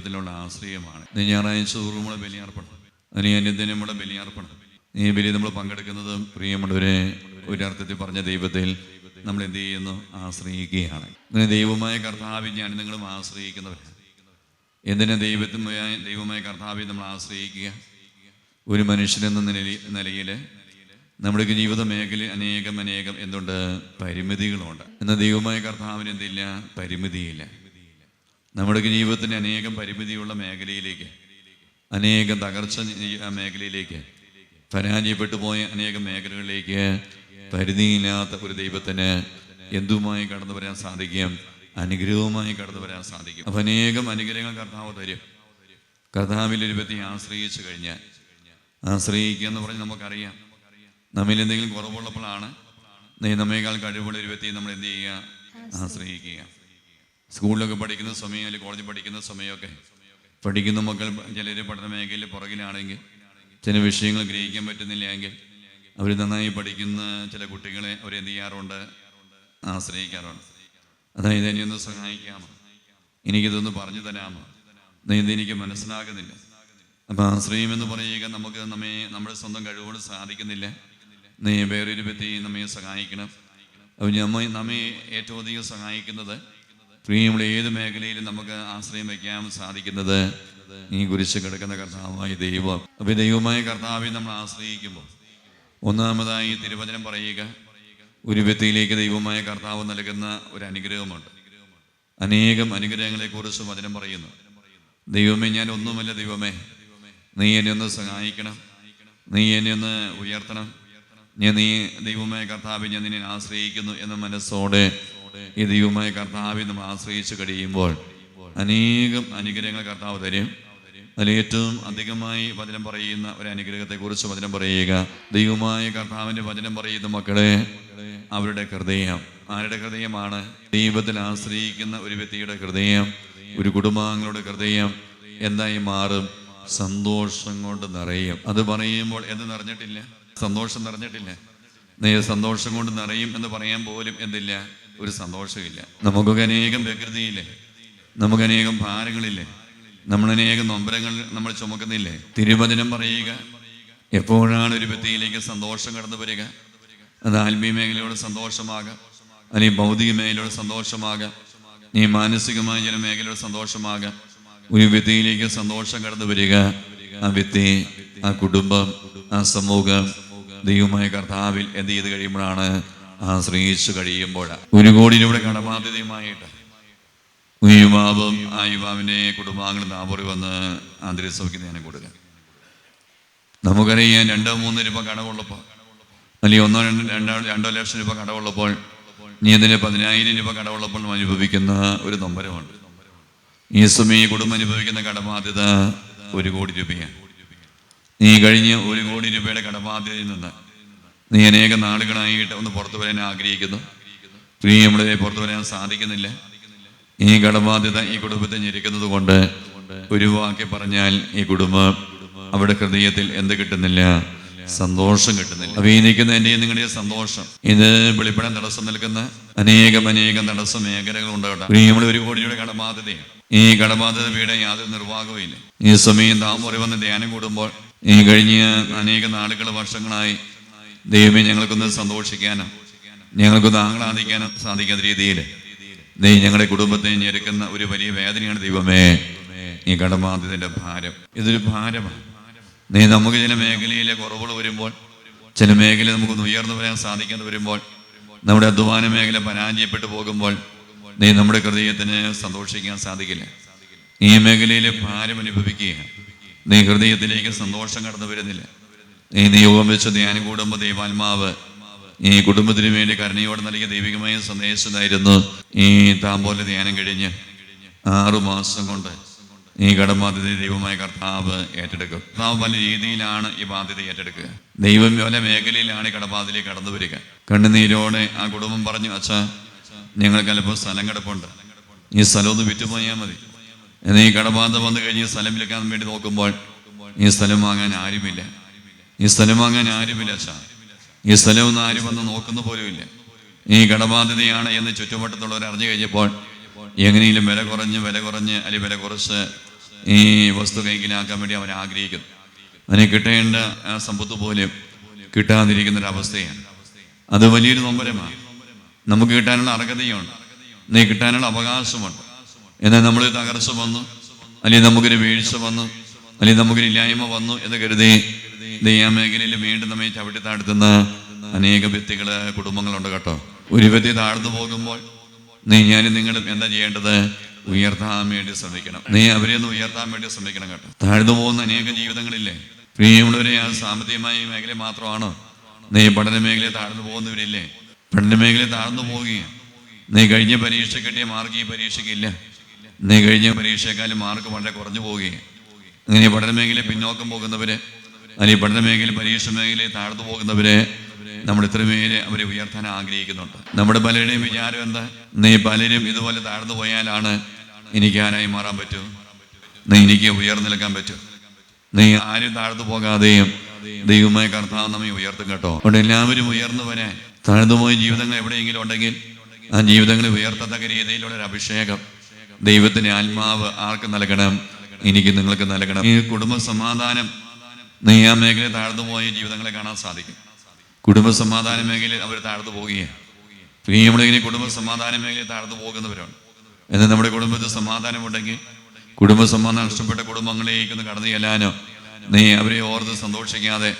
ദൈവത്തിലുള്ള ആശ്രയമാണ്. നീ ഞായറാഴ്ച നമ്മളെ ബലിയർപ്പണം. അതിന് അനുദിനമുള്ള ബലിയർപ്പണം. ഈ ബലി നമ്മൾ പങ്കെടുക്കുന്നത് പ്രിയമുള്ളവരെ ഒരർത്ഥത്തിൽ പറഞ്ഞ ദൈവത്തിൽ നമ്മൾ എന്ത് ചെയ്യുന്നു? ആശ്രയിക്കുകയാണ്. അങ്ങനെ ദൈവമായ കർത്താവിൽ ഞാൻ നിങ്ങളും ആശ്രയിക്കുന്നവരാണ് എന്തിനാ ദൈവത്തിന് ദൈവമായ കർത്താവിൽ നമ്മൾ ആശ്രയിക്കുക? ഒരു മനുഷ്യനെന്ന നിലയിൽ നിലയിൽ നമ്മുടെ ജീവിത മേഖലയിൽ അനേകം അനേകം എന്തുണ്ട്? പരിമിതികളുണ്ട്. എന്നാൽ ദൈവമായ കർത്താവിന് എന്തില്ല? പരിമിതിയില്ല. നമ്മുടെ ജീവിതത്തിന് അനേകം പരിമിതിയുള്ള മേഖലയിലേക്ക് അനേകം തകർച്ച മേഖലയിലേക്ക് പരാജയപ്പെട്ടു പോയ അനേകം മേഖലകളിലേക്ക് പരിധിയില്ലാത്ത ഒരു ദൈവത്തിന് എന്തുമായി കടന്നു വരാൻ സാധിക്കും? അനുഗ്രഹവുമായി കടന്നു വരാൻ സാധിക്കും. അപ്പൊ അനേകം അനുഗ്രഹങ്ങൾ കർത്താവ് തരും. കർത്താവിൽ ഒരു വ്യക്തി ആശ്രയിച്ചു കഴിഞ്ഞാൽ ആശ്രയിക്കുക എന്ന് പറഞ്ഞ് നമുക്കറിയാം. നമ്മിൽ എന്തെങ്കിലും കുറവുള്ളപ്പോഴാണ് നമ്മേക്കാൾ കഴിവുള്ള ഒരു വ്യക്തിയെ നമ്മൾ എന്ത് ചെയ്യുക? ആശ്രയിക്കുക. സ്കൂളിലൊക്കെ പഠിക്കുന്ന സമയം അല്ലെങ്കിൽ കോളേജിൽ പഠിക്കുന്ന സമയമൊക്കെ. പഠിക്കുന്ന മക്കൾ ചിലർ പഠന മേഖലയിൽ പുറകിലാണെങ്കിൽ ചില വിഷയങ്ങൾ ഗ്രഹിക്കാൻ പറ്റുന്നില്ല എങ്കിൽ അവർ നന്നായി പഠിക്കുന്ന ചില കുട്ടികളെ അവർ എന്ത് ചെയ്യാറുണ്ട്? ആശ്രയിക്കാറുണ്ട്. അതായത് എന്നെ ഒന്ന് സഹായിക്കാമോ? എനിക്കിതൊന്ന് പറഞ്ഞു തരാമോ? നീ ഇതെനിക്ക് മനസ്സിലാകുന്നില്ല. അപ്പം ആശ്രയം എന്ന് പറയുക നമുക്ക് നമ്മെ നമ്മുടെ സ്വന്തം കഴിവുകൊണ്ട് സാധിക്കുന്നില്ല. നീ വേറൊരു വ്യക്തി നമ്മെ സഹായിക്കണം. അപ്പം നമ്മെ നമ്മെ ഏറ്റവും അധികം സഹായിക്കുന്നത് പ്രിയമുള്ള ഏത് മേഖലയിലും നമുക്ക് ആശ്രയം വയ്ക്കാൻ സാധിക്കുന്നത് ഈ കുരിശ് കിടക്കുന്ന കർത്താവായ ദൈവം. അപ്പം ദൈവമായ കർത്താവിനെ നമ്മൾ ആശ്രയിക്കുമ്പോൾ ഒന്നാമതായി തിരുവചനം പറയുക. ഒരു വ്യക്തിയിലേക്ക് ദൈവമായ കർത്താവ് നൽകുന്ന ഒരു അനുഗ്രഹമുണ്ട്. അനേകം അനുഗ്രഹങ്ങളെ കുറിച്ച് വചനം പറയുന്നു. ദൈവമേ ഞാൻ ഒന്നുമല്ല ദൈവമേ. നീ എന്നെ ഒന്ന് സഹായിക്കണം. നീ എന്നെ ഒന്ന് ഉയർത്തണം. ഞാൻ നീ ദൈവമായ കർത്താവെ ഞാൻ നിന്നെ ആശ്രയിക്കുന്നു എന്ന മനസ്സോടെ ഈ ദൈവമായ കർത്താവിൽ നമ്മൾ ആശ്രയിച്ച് കഴിയുമ്പോൾ അനേകം അനുഗ്രഹങ്ങൾ കർത്താവ് തരും. അതിൽ ഏറ്റവും അധികമായി വചനം പറയുന്ന ഒരു അനുഗ്രഹത്തെ കുറിച്ച് വചനം പറയുക. ദൈവമായ കർത്താവിന്റെ വചനം പറയുന്ന മക്കളെ അവരുടെ ഹൃദയം. ആരുടെ ഹൃദയമാണ്? ദൈവത്തിൽ ആശ്രയിക്കുന്ന ഒരു വ്യക്തിയുടെ ഹൃദയം ഒരു കുടുംബാംഗങ്ങളുടെ ഹൃദയം എന്തായി മാറും? സന്തോഷം കൊണ്ട് നിറയും. അത് പറയുമ്പോൾ എന്ത് നിറഞ്ഞിട്ടില്ല? സന്തോഷം നിറഞ്ഞിട്ടില്ല. സന്തോഷം കൊണ്ട് നിറയും എന്ന് പറയാൻ പോലും എന്തില്ല? ഒരു സന്തോഷമില്ല. നമുക്കൊക്കെ അനേകം വ്യകൃതിയില്ലേ നമുക്ക് അനേകം ഭാരങ്ങളില്ലേ നമ്മൾ അനേകം നൊമ്പരങ്ങൾ നമ്മൾ ചുമക്കുന്നില്ലേ? തിരുവചനം പറയുക. എപ്പോഴാണ് ഒരു വ്യക്തിയിലേക്ക് സന്തോഷം കടന്നു വരിക? അത് ആത്മീയ മേഖലയോട് സന്തോഷമാകാം. അല്ലെങ്കിൽ ഭൗതിക മേഖലയോട് സന്തോഷമാകാം. നീ മാനസികമായ ചില മേഖലയോട് സന്തോഷമാകാം. ഒരു വ്യക്തിയിലേക്ക് സന്തോഷം കടന്നു വരിക. ആ വ്യക്തി ആ കുടുംബം ആ സമൂഹം ദൈവമായ കർത്താവിൽ എന്ത് ചെയ്ത് കഴിയുമ്പോഴാണ് ആശ്രയിച്ചു കഴിയുമ്പോഴാണ് ഒരു കോടി രൂപയുടെ കടബാധ്യതയുമായിട്ട് യുവാവും ആ യുവാവിനെ കുടുംബാംഗങ്ങൾ നാപൂറി വന്ന് ആന്തരികസഭയ്ക്ക് ധ്യാനം കൊടുക്കാൻ നമുക്കറിയാം രണ്ടോ മൂന്നോ രൂപ കടവുള്ളപ്പോൾ അല്ലെങ്കിൽ ഒന്നോ രണ്ടോ രണ്ടോ രണ്ടോ ലക്ഷം രൂപ കടവുള്ളപ്പോൾ നീ ഇതിന് പതിനായിരം രൂപ കടവുള്ളപ്പോൾ അനുഭവിക്കുന്ന ഒരു നൊമ്പരമുണ്ട്. ഈ സമയം ഈ കുടുംബം അനുഭവിക്കുന്ന കടബാധ്യത ഒരു കോടി രൂപയാണ്. നീ കഴിഞ്ഞ ഒരു കോടി രൂപയുടെ കടബാധ്യതയിൽ നിന്ന് നീ അനേക നാളുകളായിട്ട് ഒന്ന് പുറത്തു വരാൻ ആഗ്രഹിക്കുന്നു. നീ നമ്മുടെ പുറത്തു വരാൻ സാധിക്കുന്നില്ല. ഈ കടബാധ്യത ഈ കുടുംബത്തെ ഞെരുക്കുന്നത് കൊണ്ട് ഒരു വാക്കി പറഞ്ഞാൽ ഈ കുടുംബം അവിടെ ഹൃദയത്തിൽ എന്ത് കിട്ടുന്നില്ല? സന്തോഷം കിട്ടുന്നില്ല. അപ്പൊ ഈ നിൽക്കുന്ന എന്റെ നിങ്ങളുടെ സന്തോഷം. ഇത് വെളിപ്പെടാൻ തടസ്സം നിൽക്കുന്ന അനേകം അനേകം തടസ്സ മേഖലകൾ ഉണ്ടാകട്ടെ നമ്മൾ ഒരു കോടിയുടെ കടബാധ്യതയാണ്. ഈ കടബാധ്യത വീട് യാതൊരു നിർവാഹവുമില്ല. ഈ സമയം താമറി വന്ന് ധ്യാനം കൂടുമ്പോൾ ഈ കഴിഞ്ഞ അനേക നാളുകൾ വർഷങ്ങളായി ദൈവമേ ഞങ്ങൾക്കൊന്ന് സന്തോഷിക്കാനും ഞങ്ങൾക്കൊന്ന് ആഹ്ലാദിക്കാനും സാധിക്കാത്ത രീതിയിൽ നീ ഞങ്ങളുടെ കുടുംബത്തെ ഞെരുക്കുന്ന ഒരു വലിയ വേദനയാണ് ദൈവമേ. നീ കടബാധ്യതയുടെ ഭാരം. ഇതൊരു ഭാരമാണ്. നീ നമുക്ക് ചില മേഖലയിലെ കുറവുകൾ വരുമ്പോൾ ചില മേഖല നമുക്കൊന്ന് ഉയർന്നു വരാൻ സാധിക്കാതെ വരുമ്പോൾ നമ്മുടെ അധ്വാന മേഖല പരാജയപ്പെട്ടു പോകുമ്പോൾ നീ നമ്മുടെ ഹൃദയത്തിന് സന്തോഷിക്കാൻ സാധിക്കില്ല. ഈ മേഖലയിലെ ഭാരം അനുഭവിക്കുക നീ ഹൃദയത്തിലേക്ക് സന്തോഷം കടന്നു വരുന്നില്ല. നീ നിയോഗം വെച്ച് ധ്യാനം കൂടുമ്പോൾ ദൈവാത്മാവ് ഈ കുടുംബത്തിന് വേണ്ടി കരുണയോടെ നൽകിയ ദൈവികമായ സന്ദേശമായിരുന്നു ഈ താമ്പോല ധ്യാനം കഴിഞ്ഞ് ആറു മാസം കൊണ്ട് ഈ കടബാധ്യത ദൈവമായ കർത്താവ് ഏറ്റെടുക്കും. കർത്താവ് പല രീതിയിലാണ് ഈ ബാധ്യത ഏറ്റെടുക്കുക. ദൈവം പല മേഖലയിലാണ് ഈ കടബാധ്യതയിൽ കടന്നു വരിക. കണ്ണുനീരോടെ ആ കുടുംബം പറഞ്ഞു അച്ഛാ ഞങ്ങൾക്ക് അല്പം സ്ഥലം കിടപ്പുണ്ട്. ഈ സ്ഥലം ഒന്ന് വിറ്റുപോയാൽ മതി. എന്നാൽ ഈ കടബാധ വന്നു കഴിഞ്ഞ് ഈ സ്ഥലം വിൽക്കാൻ വേണ്ടി നോക്കുമ്പോൾ ഈ സ്ഥലം വാങ്ങാൻ ആരുമില്ല. ഈ സ്ഥലം വാങ്ങാൻ ആരുമില്ല അച്ഛാ ഈ സ്ഥലം ഒന്നും ആരും വന്ന് നോക്കുന്ന പോലുമില്ല. ഈ കടബാധ്യതയാണ് എന്ന് ചുറ്റുവട്ടത്തുള്ളവർ അറിഞ്ഞു കഴിഞ്ഞപ്പോൾ എങ്ങനെയും വില കുറഞ്ഞ് വില കുറഞ്ഞ് അല്ലെങ്കിൽ വില കുറച്ച് ഈ വസ്തു കൈകിലാക്കാൻ വേണ്ടി അവർ ആഗ്രഹിക്കുന്നു. അതിന് കിട്ടേണ്ട ആ സമ്പത്ത് പോലും കിട്ടാതിരിക്കുന്ന ഒരു അവസ്ഥയാണ് അത് വലിയൊരു നൊമ്പരമാണ്. നമുക്ക് കിട്ടാനുള്ള അർഹതയുണ്ട്. നീ കിട്ടാനുള്ള അവകാശമുണ്ട്. എന്നാൽ നമ്മൾ തകർച്ച വന്നു അല്ലെങ്കിൽ നമുക്കൊരു വീഴ്ച വന്നു അല്ലെങ്കിൽ നമുക്കൊരു ഇല്ലായ്മ വന്നു എന്ന് കരുതി ദൈവ മേഖലയിൽ വീണ്ടും നമ്മെ ചവിട്ടി താഴ്ത്തുന്ന അനേക വ്യക്തികൾ കുടുംബങ്ങളുണ്ട് കേട്ടോ. ഒരു വ്യക്തി താഴ്ന്നു പോകുമ്പോൾ നീ ഞാനും നിങ്ങളും എന്താ ചെയ്യേണ്ടത്? ഉയർത്താൻ വേണ്ടി ശ്രമിക്കണം. നീ അവരെ ഒന്ന് ഉയർത്താൻ വേണ്ടി ശ്രമിക്കണം കേട്ടോ. താഴ്ന്നു പോകുന്ന അനേക ജീവിതങ്ങളില്ലേ? പ്രിയമുള്ളവരെ ആ സാമ്പത്തികമായ മേഖല മാത്രമാണോ? നീ പഠന മേഖല താഴ്ന്നു പോകുന്നവരില്ലേ? പഠന മേഖല താഴ്ന്നു പോവുകയാണ്. നീ കഴിഞ്ഞ പരീക്ഷ കിട്ടിയ മാർക്ക് ഈ പരീക്ഷയ്ക്കില്ല നീ കഴിഞ്ഞ പരീക്ഷയെക്കാളും മാർക്ക് വളരെ കുറഞ്ഞു പോവുകയാണ്. അങ്ങനെ പഠന മേഖല പിന്നോക്കം പോകുന്നവര് അല്ലെങ്കിൽ പഠന മേഖല പരീക്ഷ മേഖലയിൽ താഴ്ന്നു പോകുന്നവരെ നമ്മൾ ഇത്രമേലെ അവരെ ഉയർത്താൻ ആഗ്രഹിക്കുന്നുണ്ട്. നമ്മുടെ പലരുടെയും വിചാരം എന്താ? നീ പലരും ഇതുപോലെ താഴ്ന്നു പോയാലാണ് എനിക്ക് ആരായി മാറാൻ പറ്റൂ? നീ എനിക്ക് ഉയർന്നു നിൽക്കാൻ പറ്റും. നീ ആരും താഴ്ന്നു പോകാതെയും ദൈവമായ കർത്താവ് നമ്മെ ഉയർത്തും കേട്ടോ. അതുകൊണ്ട് എല്ലാവരും ഉയർന്നു വരാൻ. താഴ്ന്നുപോയ ജീവിതങ്ങൾ എവിടെയെങ്കിലും ഉണ്ടെങ്കിൽ ആ ജീവിതങ്ങളെ ഉയർത്തത്തക്ക രീതിയിലുള്ള ഒരു അഭിഷേകം ദൈവത്തിന്റെ ആത്മാവ് ആർക്ക് നൽകണം? എനിക്ക് നിങ്ങൾക്ക് നൽകണം. ഈ കുടുംബ സമാധാനം നീ ആ മേഖലയിൽ താഴ്ന്നു പോയ ജീവിതങ്ങളെ കാണാൻ സാധിക്കും. കുടുംബ സമാധാന മേഖലയിൽ അവർ താഴ്ന്നു പോവുകയാണ്. പ്രിയമുള്ളതിനെ കുടുംബ സമാധാന മേഖലയിൽ താഴ്ന്നു പോകുന്നവരാണ്. എന്നാൽ നമ്മുടെ കുടുംബത്തിൽ സമാധാനമുണ്ടെങ്കിൽ കുടുംബ സമാധാനം നഷ്ടപ്പെട്ട കുടുംബങ്ങളിലേക്ക് ഒന്ന് കടന്നു ചെല്ലാനോ നീ അവരെ ഓർത്ത് സന്തോഷിക്കാതെ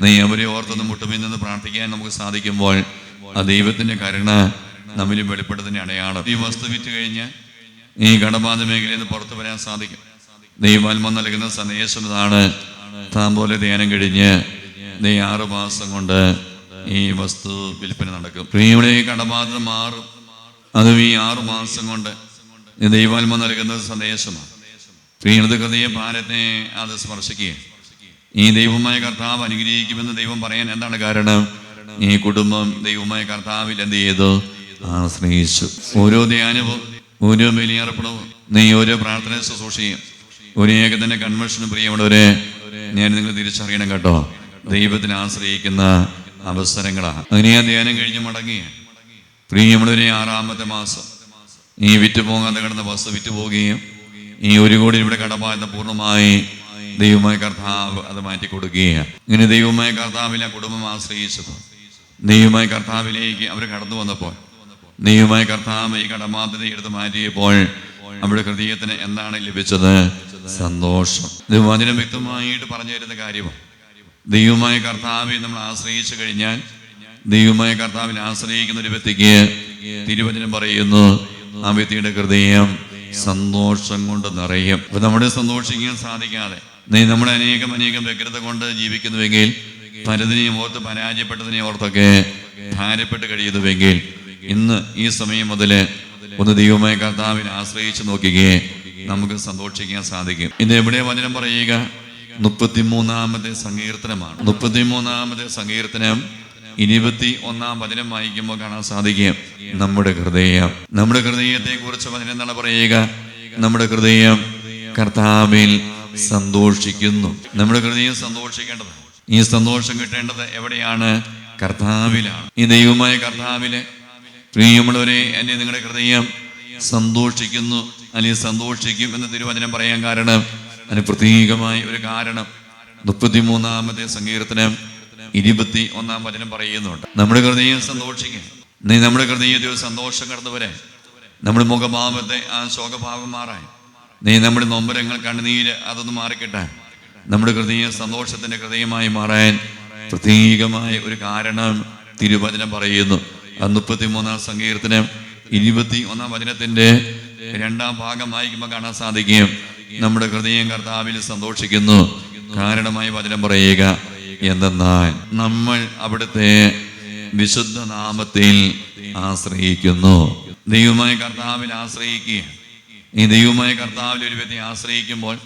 നീ അവരെ ഓർത്തൊന്ന് മുട്ടുമിൽ നിന്ന് പ്രാർത്ഥിക്കാൻ നമുക്ക് സാധിക്കുമ്പോൾ ആ ദൈവത്തിന്റെ കരുണ നമ്മിൽ വെളിപ്പെടുത്തുന്ന അടയാളം. ഈ വസ്തു വിറ്റ് കഴിഞ്ഞ് ഈ കടബാധ മേഖലയിൽ നിന്ന് പുറത്തു വരാൻ സാധിക്കും. ദൈവാത്മ നൽകുന്ന സന്ദേശം ഇതാണ്. താൻ പോലെ ധ്യാനം കഴിഞ്ഞ് നീ ആറു മാസം കൊണ്ട് ഈ വസ്തു വിൽപ്പന നടക്കും. പ്രിയയുടെ കടബാധ മാറും. അതും ഈ ആറു മാസം കൊണ്ട് ദൈവാത്മ നൽകുന്ന സന്ദേശമാണ്. പ്രിയണത് ഹൃദയ ഭാരത്തെ അത് സ്പർശിക്കുക ഈ ദൈവമായ കർത്താവ് അനുഗ്രഹിക്കുമെന്ന് ദൈവം പറയാൻ എന്താണ് കാരണം? ഈ കുടുംബം ദൈവമായ കർത്താവിൽ എന്ത് ചെയ്തു? ആശ്രയിച്ചു. ഓരോ ധ്യാനവും ഓരോ ബലിയർപ്പണവും നീ ഓരോ പ്രാർത്ഥന ശുശ്രൂഷയും ഒരു ഏകദിന കൺവെൻഷനും പ്രിയമുള്ളവരെ ഞാൻ നിങ്ങൾ തിരിച്ചറിയണം കേട്ടോ. ദൈവത്തിനെ ആശ്രയിക്കുന്ന അവസരങ്ങളാണ്. അങ്ങനെ ഞാൻ ധ്യാനം കഴിഞ്ഞ് മടങ്ങിയ പ്രിയമുള്ളവരെ ആറാമത്തെ മാസം. ഈ വിറ്റ് പോകാതെ കിടന്ന ബസ് വിറ്റ് പോവുകയും ഈ ഒരു കോടി ഇവിടെ കടബാധ്യത പൂർണമായി ദൈവമായ കർത്താവ് അത് മാറ്റി കൊടുക്കുകയാണ് ഇങ്ങനെ ദൈവമായ കർത്താവിനെ കുടുംബം ആശ്രയിച്ചത്. ദൈവമായ കർത്താവിലേക്ക് അവർ കടന്നു വന്നപ്പോൾ ദൈവമായ കർത്താവ് ഈ കടമാതിരി എടുത്ത് മാറ്റിയപ്പോൾ അവിടെ ഹൃദയത്തിന് എന്താണ് ലഭിച്ചത്? സന്തോഷം. ഇത് വചനം വ്യക്തമായിട്ട് പറഞ്ഞു തരുന്ന കാര്യമാണ്. ദൈവമായ കർത്താവിൽ നമ്മൾ ആശ്രയിച്ചു കഴിഞ്ഞാൽ ദൈവമായ കർത്താവിൽ ആശ്രയിക്കുന്ന ഒരു വ്യക്തിക്ക് തിരുവചനം പറയുന്നു ആ വ്യക്തിയുടെ ഹൃദയം സന്തോഷം കൊണ്ട് നിറയും. അപ്പൊ നമ്മുടെ സന്തോഷിക്കാൻ സാധിക്കാതെ നീ നമ്മുടെ അനേകം അനേകം വ്യഗ്രത കൊണ്ട് ജീവിക്കുന്നുവെങ്കിൽ പലതിനെയും ഓർത്ത് പരാജയപ്പെട്ടതിനെ ഓർത്തൊക്കെ ഭാരപ്പെട്ട് കഴിയുന്നുവെങ്കിൽ ഇന്ന് ഈ സമയം മുതൽ ഒന്ന് ദൈവമായ കർത്താവിനെ ആശ്രയിച്ച് നോക്കുകയെ നമുക്ക് സന്തോഷിക്കാൻ സാധിക്കും. ഇന്ന് എവിടെ വചനം പറയുക? മുപ്പത്തിമൂന്നാമത്തെ സങ്കീർത്തനമാണ്. മുപ്പത്തിമൂന്നാമത്തെ സങ്കീർത്തനം ഇരുപത്തി ഒന്നാം വചനം വായിക്കുമ്പോൾ കാണാൻ സാധിക്കും. നമ്മുടെ ഹൃദയം. നമ്മുടെ ഹൃദയത്തെ കുറിച്ച് വചനം എന്താണ് പറയുക? നമ്മുടെ ഹൃദയം കർത്താവിൽ സന്തോഷിക്കുന്നു. നമ്മുടെ ഹൃദയം സന്തോഷിക്കേണ്ടത് ഈ സന്തോഷം കിട്ടേണ്ടത് എവിടെയാണ്? കർത്താവിലാണ്. ഈ ദൈവമായ കർത്താവിൽ പ്രിയമുള്ളവരെ എന്നെ നിങ്ങളുടെ ഹൃദയം സന്തോഷിക്കുന്നു. അല്ലെങ്കിൽ സന്തോഷിക്കും എന്ന് തിരുവചനം പറയാൻ കാരണം അതിന് പ്രത്യേകമായ ഒരു കാരണം മുപ്പത്തിമൂന്നാമത്തെ സങ്കീർത്തനം ഇരുപത്തി ഒന്നാം വചനം പറയുന്നുണ്ട്. നമ്മുടെ ഹൃദയം സന്തോഷിക്കുക നീ നമ്മുടെ ഹൃദയത്തിൽ ഒരു സന്തോഷം കടന്നു വരെ നമ്മുടെ മുഖഭാവത്തെ ആ ശോകഭാവം മാറാൻ. നീ നമ്മുടെ നൊമ്പരങ്ങൾ കണ്ണുനീര് അതൊന്ന് മാറിക്കിട്ടാൻ. നമ്മുടെ ഹൃദയം സന്തോഷത്തിന്റെ ഹൃദയമായി മാറാൻ പ്രത്യേകമായ ഒരു കാരണം തിരുവചനം പറയുന്നു. മുപ്പത്തിമൂന്നാം സങ്കീർത്തനം ഇരുപത്തി ഒന്നാം വചനത്തിന്റെ രണ്ടാം ഭാഗം വായിക്കുമ്പോൾ കാണാൻ സാധിക്കും. നമ്മുടെ ഹൃദയം കർത്താവിൽ സന്തോഷിക്കുന്നു. കാരണമായി വചനം പറയുക എന്തെന്നാൽ നമ്മൾ അവിടുത്തെ വിശുദ്ധ നാമത്തിൽ ആശ്രയിക്കുന്നു. ദൈവമായ കർത്താവിൽ ആശ്രയിക്കുക. ഈ ദൈവമായ കർത്താവിൽ ഒരു വ്യക്തി ആശ്രയിക്കുമ്പോൾ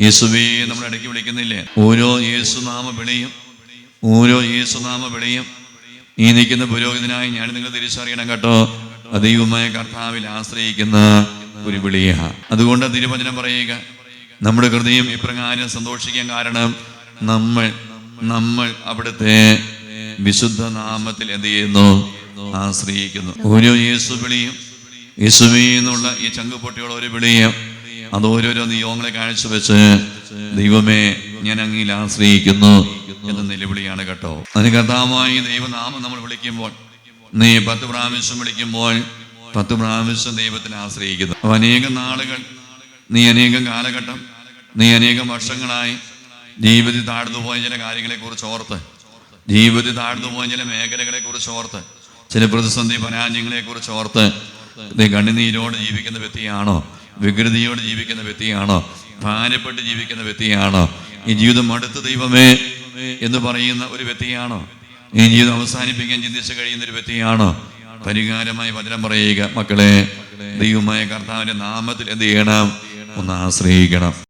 യേശുവേ നമ്മൾ ഇടയ്ക്ക് വിളിക്കുന്നില്ലേ? ഓരോ യേശുനാമ വിളിയും ഓരോ യേശുനാമ വിളിയും ഈ നിൽക്കുന്ന പുരോഹിതനായി ഞാൻ നിങ്ങൾ തിരിച്ചറിയണം കേട്ടോ. ദൈവമായ കർത്താവിൽ ആശ്രയിക്കുന്ന ഒരു വിളിയ. അതുകൊണ്ട് തിരുവചനം പറയുക നമ്മുടെ ഹൃദയം ഇപ്രകാരം സന്തോഷിക്കാൻ കാരണം നമ്മൾ നമ്മൾ അവിടുത്തെ വിശുദ്ധ നാമത്തിൽ എന്ത് ചെയ്യുന്നു? ആശ്രയിക്കുന്നു. ഓരോ യേശു വിളിയും യേശുവിന്നുള്ള ഈ ചങ്കുപൊട്ടിയുള്ള ഒരു വിളിയും അത് ഓരോരോ നിയോഗങ്ങളെ കാഴ്ചവെച്ച് ദൈവമേ ഞാൻ അങ്ങിൽ ആശ്രയിക്കുന്നു എന്ന നിലവിളിയാണ് കേട്ടോ. അതിന് കർത്താവായി ദൈവനാമം നമ്മൾ വിളിക്കുമ്പോൾ നീ പത്ത് പ്രാവശ്യം വിളിക്കുമ്പോൾ പത്ത് പ്രാവശ്യം ദൈവത്തിനെ ആശ്രയിക്കുന്നു. അപ്പൊ അനേകം നാളുകൾ നീ അനേകം കാലഘട്ടം നീ അനേകം വർഷങ്ങളായി ജീവിതത്തിൽ താഴ്ന്നു പോയ ചില കാര്യങ്ങളെ കുറിച്ച് ഓർത്ത് ജീവിതത്തിൽ താഴ്ന്നു പോയ ചില മേഖലകളെ കുറിച്ച് ഓർത്ത് ചില പ്രതിസന്ധി പരാജയങ്ങളെ കുറിച്ച് ഓർത്ത് നീ കണ്ണുനീരോട് ജീവിക്കുന്ന വ്യക്തിയാണോ വികൃതിയോട് ജീവിക്കുന്ന വ്യക്തിയാണോ ഭാര്യപ്പെട്ട് ജീവിക്കുന്ന വ്യക്തിയാണോ ഈ ജീവിതം അടുത്ത ദൈവമേ എന്ന് പറയുന്ന ഒരു വ്യക്തിയാണോ? ഈ ജീവിതം അവസാനിപ്പിക്കാൻ ചിന്തിച്ചു കഴിയുന്ന ഒരു വ്യക്തിയാണോ? പരിഹാരമായി വചനം പറയുക മക്കളെ ദൈവമായ കർത്താവിന്റെ നാമത്തിൽ എന്ത് ചെയ്യണം? ഒന്ന് ആശ്രയിക്കണം.